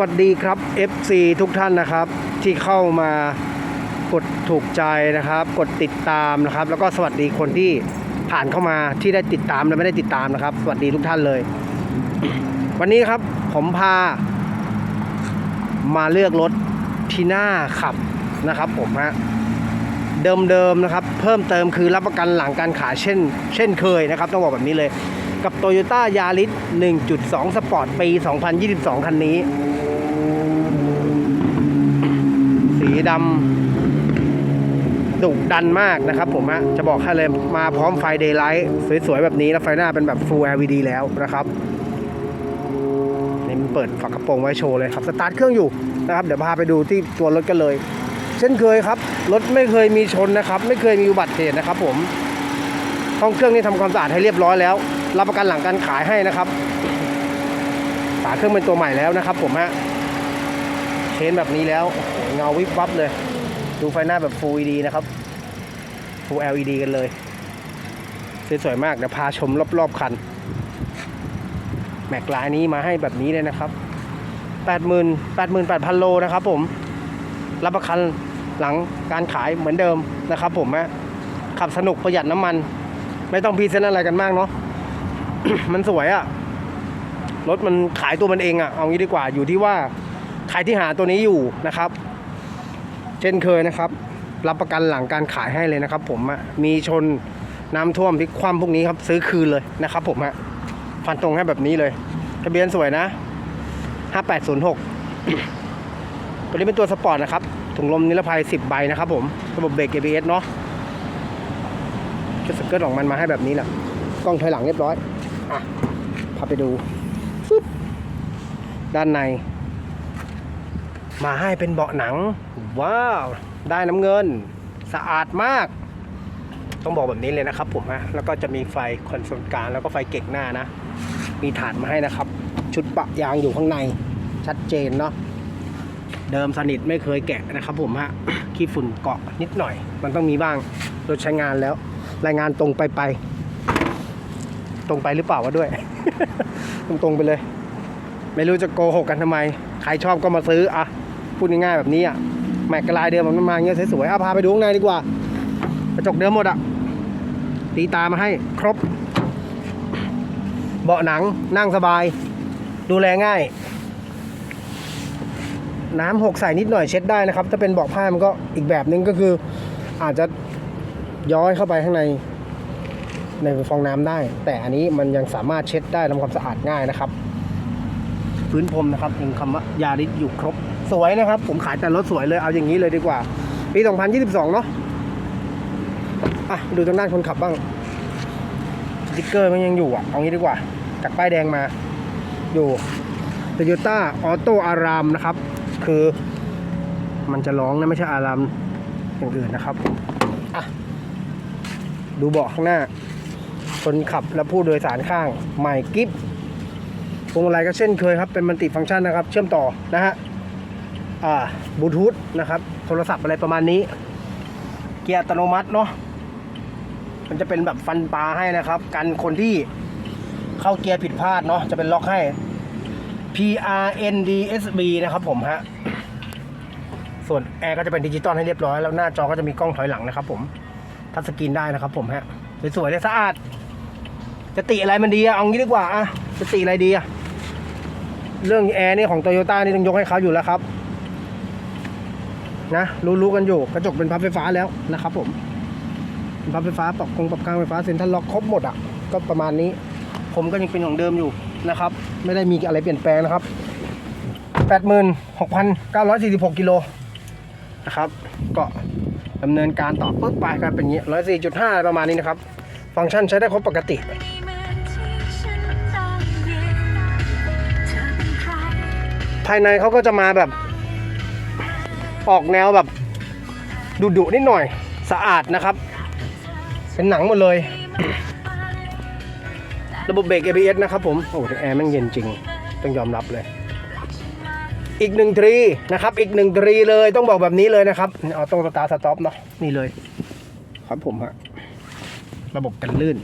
วัสดีครับ FC ทุกท่านนะครับ ที่เข้ามากดถูกใจนะครับ กดติดตามนะครับ แล้วก็สวัสดีคนที่ผ่านเข้ามาที่ได้ติดตามและไม่ได้ติดตามนะครับ สวัสดีทุกท่านเลย วันนี้ครับผมพา มาเลือกรถที่น่าขับนะครับ ผมฮะเดิมๆนะครับ เพิ่มเติมคือรับประกันหลังการขายเช่น เช่นเคยนะครับ ต้องบอกแบบนี้เลยกับ Toyota Yaris 1.2 Sport ปี 2022 คันนี้ สีดำดุดันมากนะครับผมฮะจะบอกให้เลยมาพร้อมไฟ Daylight สวยๆ แบบนี้แล้วไฟหน้าเป็นแบบ Full LED แล้วนะครับนี่มันเปิดฝากระโปรงไว้โชว์เลยครับ สตาร์ทเครื่องอยู่นะครับ เดี๋ยวพาไปดูที่ตัวรถกันเลย เช่นเคยครับ รถไม่เคยมีชนนะครับ ไม่เคยมีอุบัติเหตุนะครับผมห้องเครื่องนี่ทำความสะอาดให้เรียบร้อยแล้ว รับประกันหลังการขายให้นะครับฝาเครื่องเป็นตัวใหม่แล้วนะครับผมฮะ เชนแบบนี้แล้ว เงาวิบวับเลย ดูไฟหน้าแบบ Full LED นะครับ Full LED กันเลย สวยๆมากเดี๋ยวพาชมรอบๆคัน แม็กลายนี้มาให้แบบนี้เลยนะครับ 80,000 88,000 โลนะครับผม รับประกันหลังการขายเหมือนเดิมนะครับผมฮะขับสนุกประหยัดน้ำมัน ไม่ต้องพีเซนอะไรกันมากเนาะมันสวยอะรถมันขายตัวมันเองอะเอางี้ดีกว่าอยู่ที่ว่า ใครที่หาตัวนี้อยู่นะครับ เช่นเคยนะครับ รับประกันหลังการขายให้เลยนะครับ ผมมีชนน้ำท่วมพลิกคว่ำพวกนี้ครับ ซื้อคืนเลยนะครับ ผมฮะฟันตรงให้แบบนี้เลย ทะเบียนสวยนะ 5806 ตัวนี้เป็นตัวสปอร์ตนะครับถุงลมนิรภัย 10 ใบนะครับ ผมระบบเบรก ABS เนาะชุดสเกิร์ตของมันมาให้แบบนี้แหละกล้องถอยหลังเรียบร้อยอะพาไปดูด้านใน มาให้เป็นเบาะหนัง ว้าว ได้น้ำเงิน สะอาดมาก ต้องบอกแบบนี้เลยนะครับผมฮะแล้วก็จะมีไฟคอนโซลกลางแล้วก็ไฟเก็กหน้านะ มีฐานมาให้นะครับ ชุดปะยางอยู่ข้างใน ชัดเจนเนาะเดิมสนิทไม่เคยแกะนะครับผมฮะขี้ฝุ่นเกาะนิดหน่อย มันต้องมีบ้างรถใช้งานแล้ว รายงานตรงไปไป ตรงไปหรือเปล่าวะด้วย ตรงๆไปเลย ไม่รู้จะโกหกกันทำไม ใครชอบก็มาซื้ออะ พูดง่ายๆแบบนี้อะแม็กกลายเดิมมันมาเงี้ยสวยๆเอาพาไปดูข้างในดีกว่ากระจกเดิมหมดอะตีตามาให้ครบ เบาะหนังนั่งสบาย ดูแลง่าย น้ำหกใส่นิดหน่อยเช็ดได้นะครับ ถ้าเป็นเบาะผ้ามันก็อีกแบบนึงก็คือ อาจจะย้อยเข้าไปข้างในในฟองน้ำได้ แต่อันนี้มันยังสามารถเช็ดได้ทำความสะอาดง่ายนะครับ พื้นพรมนะครับยังคำว่ายาริสอยู่ครบ สวยนะครับ ผมขายแต่รถสวยเลยเอาอย่างนี้เลยดีกว่า ปี 2022 เนาะอะดูทางด้านคนขับบ้างสติ๊กเกอร์มันยังอยู่อะ เอางี้ดีกว่าจากป้ายแดงมา อยู่ Toyota Auto Aram นะครับ คือมันจะร้องนะไม่ใช่อารามอย่างอื่นนะครับอะดูเบาะข้างหน้า คนขับและผู้โดยสารข้างใหม่กิฟพวงมาลัยก็เช่นเคยครับ เป็นมันติฟังก์ชันนะครับ เชื่อมต่อนะฮะ บลูทูธนะครับ โทรศัพท์อะไรประมาณนี้ เกียร์อัตโนมัติเนาะมันจะเป็นแบบฟันปลาให้นะครับ กันคนที่เข้าเกียร์ผิดพลาดเนาะจะเป็นล็อกให้ P R N D S B นะครับผมฮะ ส่วนแอร์ก็จะเป็นดิจิตอลให้เรียบร้อย แล้วหน้าจอก็จะมีกล้องถอยหลังนะครับผมทัชสกรีนได้นะครับผมฮะ สวยๆเลยสะอาด จะติอะไรมันดีอะเอางี้ดีกว่าอะจะติอะไรดีอะเรื่องแอร์นี่ของโตโยต้านี่ต้องยกให้เขาอยู่แล้วครับ นะรู้ๆกันอยู่กระจกเป็นพับไฟฟ้าแล้วนะครับ ผมเป็นพับไฟฟ้าปรับกงปรับกลางไฟฟ้าเซ็นทรัลล็อกครบหมดอะก็ประมาณนี้ ผมก็ยังเป็นของเดิมอยู่นะครับ ไม่ได้มีอะไรเปลี่ยนแปลงนะครับ86,946กิโลนะครับก็ดำเนินการต่อปุ๊บไปก็เป็นอย่างนี้104.5ประมาณนี้นะครับ ฟังก์ชันใช้ได้ครบปกติ ภายในเขาก็จะมาแบบ ออกแนวแบบดุดุนิดหน่อยสะอาดนะครับ เป็นหนังหมดเลย ระบบเบรก ABS นะครับผม โอ้แต่แอร์แมันเย็นจริง ต้องยอมรับเลย อีกหนึ่งทรีนะครับ อีกหนึ่งทรีเลยต้องบอกแบบนี้เลยนะครับเอาตรงสตาร์สต็อปเนาะนี่เลย ครับผมฮะระบบกันลื่น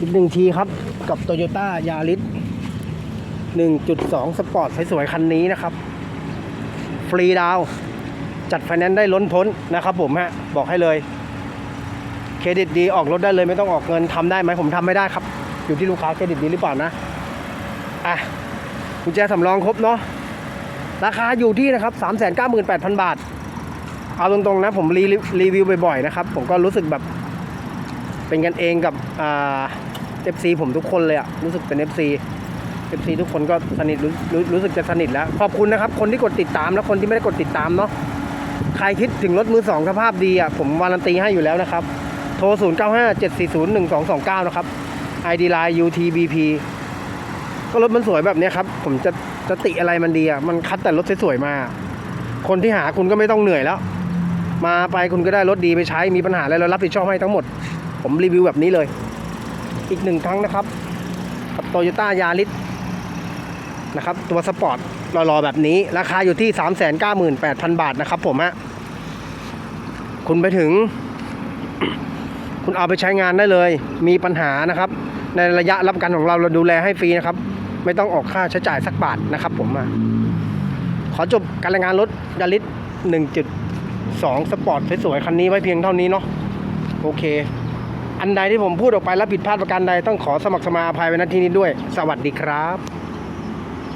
อีกหนึ่งทีครับกับ Toyota Yaris 1.2 สปอร์ตสวยๆคันนี้นะครับ ฟรีดาว จัดไฟแนนซ์ได้ล้นพ้นนะครับผมฮะบอกให้เลย เครดิตดีออกรถได้เลยไม่ต้องออกเงินทำได้ไหมผมทำไม่ได้ครับ อยู่ที่ลูกค้าเครดิตดีหรือเปล่านะอะกุญแจสำรองครบเนาะราคาอยู่ที่นะครับ398,000 บาท เอาตรงๆนะผมรีรีวิวบ่อยๆนะครับ ผมก็รู้สึกแบบเป็นกันเองกับอ่า FC ผมทุกคนเลยอะรู้สึกเป็น FC FC ทุกคนก็สนิทรรู้รู้สึกจะสนิทแล้ว ขอบคุณนะครับ คนที่กดติดตามและคนที่ไม่ได้กดติดตามเนาะ ใครคิดถึงรถมือสองสภาพดีอะผมวารันตีให้อยู่แล้วนะครับ โทร 0 9 5 7 4 0 1 2 2 9 นะครับ ID Line UTBP ก็รถมันสวยแบบนี้ครับ ผมจะจะติอะไรมันดีอะมันคัดแต่รถสวยๆมา คนที่หาคุณก็ไม่ต้องเหนื่อยแล้ว มาไปคุณก็ได้รถดีไปใช้มีปัญหาอะไรเรารับผิดชอบให้ทั้งหมด ผมรีวิวแบบนี้เลย อีกหนึ่งครั้งนะครับโตโยต้ายาริสนะครับ ตัวสปอร์ต รอๆแบบนี้ราคาอยู่ที่ 398,000 บาทนะครับผมฮะคุณไปถึง คุณเอาไปใช้งานได้เลย มีปัญหานะครับ ในระยะรับกันของเราเราดูแลให้ฟรีนะครับ ไม่ต้องออกค่าใช้จ่ายสักบาทนะครับผมมาขอจบการรายงานรถยาริส1.2 สปอร์ตสวยๆคันนี้ไว้เพียงเท่านี้เนาะโอเค อันใดที่ผมพูดออกไปแล้วผิดพลาดประการใดต้องขอสมัครสมาอภัยไว้ณที่นี้ด้วย สวัสดีครับ